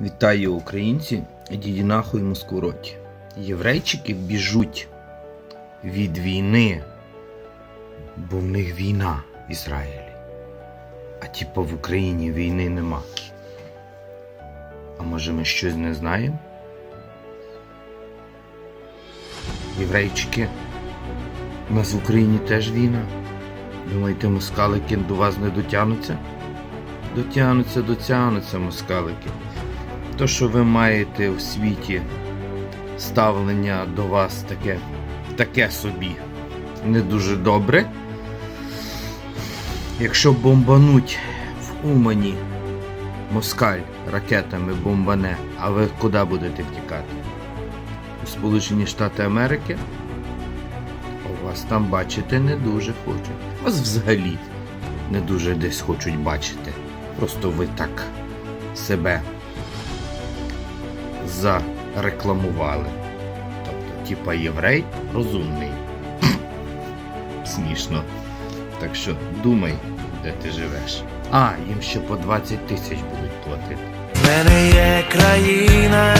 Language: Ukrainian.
Вітаю українці, ідіть нахуй москвороті. Єврейчики біжуть від війни, бо в них війна в Ізраїлі. А типу в Україні війни нема. А може ми щось не знаємо? Єврейчики, у нас в Україні теж війна. Думаєте, москалики до вас не дотягнуться? Дотягнуться, дотягнуться москалики. То, що ви маєте у світі ставлення до вас таке, таке собі не дуже добре. Якщо бомбануть в Умані москаль ракетами бомбане, а ви куди будете втікати? У Сполучені Штати Америки? У вас там бачити не дуже хочуть. Вас взагалі не дуже десь хочуть бачити. Просто ви так себе зарекламували. Тобто, типа єврей розумний. Смішно. Так що думай, де ти живеш. А, їм ще по 20 тисяч будуть платити. Мене є країна,